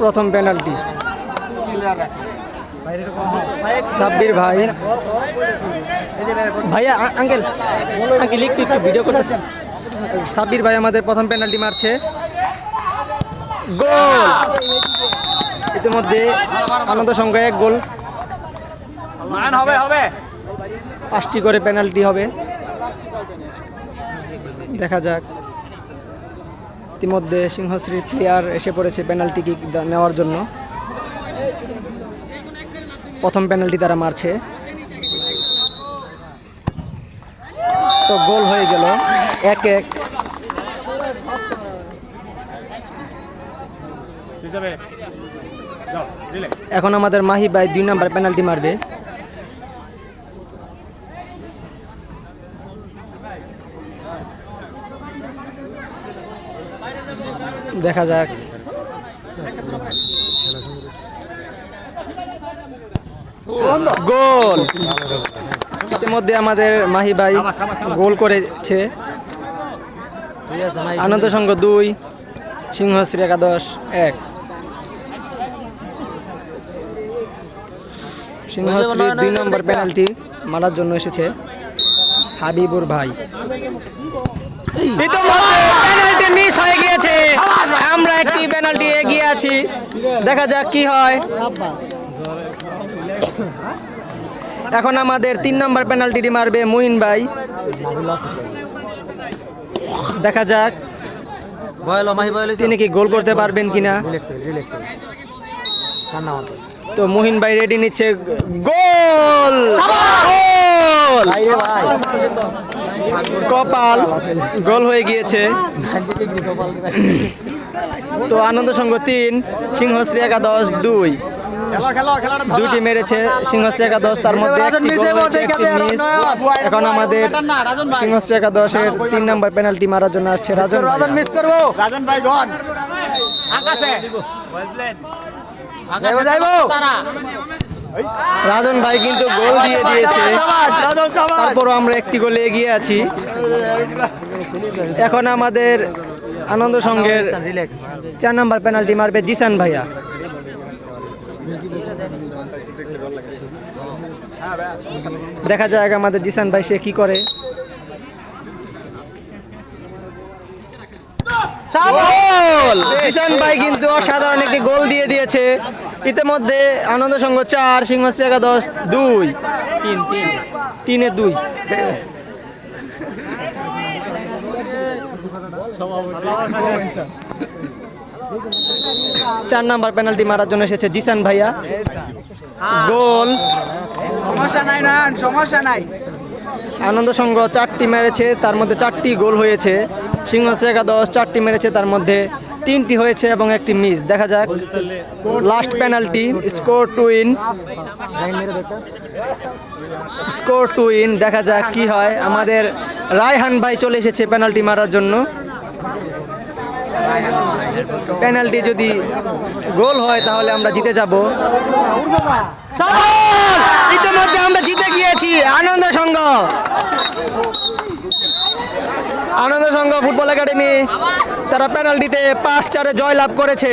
প্রথম পেনাল্টি। সাব্বির ভাই। ভাইয়া আঙ্কেল আঙ্কেল, একটু একটু ভিডিও করতেছে। সাব্বির ভাই আমাদের প্রথম পেনাল্টি মারছে। গোল! ইতিমধ্যে আনন্দ সংখ্যা এক গোল। হবে হবে পাঁচটি করে পেনাল্টি হবে। দেখা যাক। ইতিমধ্যে সিংহশ্রী প্লেয়ার এসে পড়েছে পেনাল্টি কিক নেওয়ার জন্য। প্রথম পেনাল্টি তারা মারছে। তো গোল হয়ে গেল। এক এক এখন আমাদের মাহি ভাই দুই নাম্বার পেনাল্টি মারবে। দেখা যাক। গোল! ইতিমধ্যে আমাদের মাহি ভাই গোল করেছে। আনন্দ সংঘ দুই সিংহশ্রী একাদশ এক। সিংহশ্রী দুই নম্বর পেনাল্টি মারার জন্য এসেছে হাবিবুর ভাই। পেনাল্টি মিস হয়ে গিয়েছে। আমরা একটি পেনাল্টি এগিয়ে আছি। দেখা যাক কি হয়। এখন আমাদের তিন নম্বর পেনাল্টিটি মারবে মুহিন ভাই। দেখা যাক তিনি কি গোল করতে পারবেন কিনা। তো মুহিন ভাই রেডি নিচ্ছে গোল ভাই কপাল গোল হয়ে গিয়েছে 90 ডিগ্রি কপাল তো আনন্দ সংঘ তিন সিংহশ্রী একাদশ দুই। দুটি মেরেছে সিংহশ্রী একাদশ তার মধ্যে একটি মিসে গোল হয়েছে একটি মিস এখন আমাদের না, রাজন ভাই। সিংহশ্রী একাদশের তিন নম্বর পেনাল্টি মারার জন্য আসছে রাজন রাজন মিস করব রাজন ভাই গন আকাশে আকাশে যাইবো। রাজন ভাই কিন্তু গোল দিয়ে দিয়েছে তারপরও আমরা একটি গোলে এগিয়ে আছি এখন আমাদের আনন্দ সংঘের চার নম্বর পেনাল্টি মারবে জিসান ভাইয়া। দেখা যাক আমাদের জিসান ভাই সে কি করে। গোল! জিসান ভাই কিন্তু অসাধারণ একটি গোল দিয়ে দিয়েছে। ইতিমধ্যে আনন্দ সংঘ চার সিংহশ্রী একাদশ দুই। তিন তিন। তিনে দুই। চার নাম্বার পেনাল্টি মারার জন্য এসেছে জিসান ভাইয়া। গোল। সমস্যা নাই না সমস্যা নাই। আনন্দ সংগ্রহ চারটি মেরেছে তার মধ্যে চারটি গোল হয়েছে। সিংহ দশ চারটি মেরেছে তার মধ্যে তিনটি হয়েছে এবং একটি মিস। দেখা যাক। Last penalty score two in score two in দেখা যাক কি হয়। আমাদের রায়হান ভাই চলে এসেছে পেনাল্টি মারার জন্য। পেনাল্টি যদি গোল হয়, তাহলে আমরা জিতে যাব। ইতিমধ্যে আমরা জিতে গিয়েছি। আনন্দ সংঘ। Ananda Sangha football academy. তারা পেনাল্টিতে পাঁচ চারে জয় লাভ করেছে।